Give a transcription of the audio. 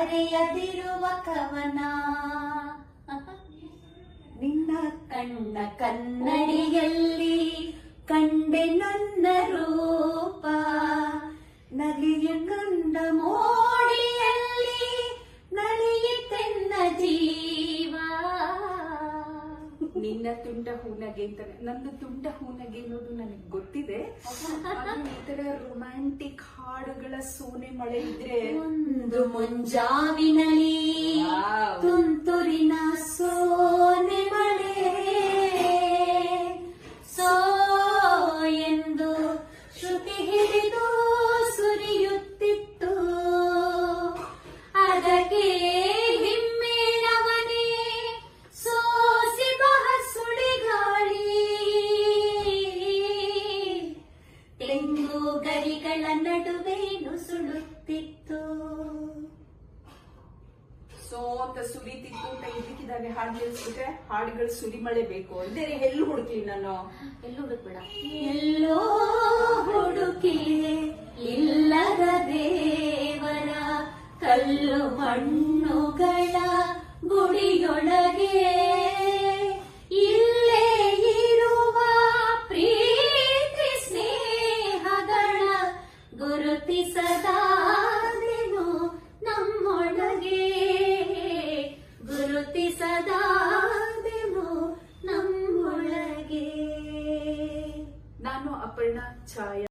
ಬರೆಯದಿರುವ ಕವನ. ನಿನ್ನ ಕಣ್ಣ ಕನ್ನಡಿಯಲ್ಲಿ ಕಂಡೆ ನನ್ನ ರೂಪ. ನಲಿಯ ಕಂಡ ಮೋಡಿಯಲ್ಲಿ ನಲಿಯುತ್ತೆನ್ನ ಜೀವ. ನಿನ್ನ ತುಂಡ ಹೂನಗೆ ಅಂತ ನಂದು ತುಂಡ ಹೂನಗೆ ಅನ್ನೋದು ನನಗೆ ಗೊತ್ತಿದೆ. ಆದ್ರೆ ಈ ತರ ರೊಮ್ಯಾಂಟಿಕ್ ಹಾಡುಗಳ ಸೋನೆ ಮಳೆ ಇದ್ರೆ ಒಂದು ಮುಂಜಾವಿನಲಿ ತುಂತುರಿನ ಸೋನೆ ಮಳೆ. ಸೋ ಎಂದು ಶ್ರುತಿ ಹಿಡಿದು ಸೋ ಅಂತ ಸುರಿತಿತ್ತು ಅಂತ ಇದಕ್ಕಿದ್ದಾವೆ ಹಾಡು ಕೇಳಿಸ್ಬಿಟ್ರೆ ಹಾಡುಗಳು ಸುಲಿಮಳೆ ಬೇಕು. ಅಂದ್ರೆ ಎಲ್ಲೂ ಹುಡುಕ್ಲಿ ನಾನು. ಎಲ್ಲೂ ಹುಡುಕ್ಬೇಡ. ಎಲ್ಲೋ ಹುಡುಕಿ ಇಲ್ಲದ ದೇವರ ಕಲ್ಲು ಮಣ್ಣುಗಳ ಗುಡಿಯೊಳಗೆ ಗುರುತಿಸದಾದೆನು ನಮ್ಮೊಳಗೆ. ನಾನು ಅಪರ್ಣ ಛಾಯಾ.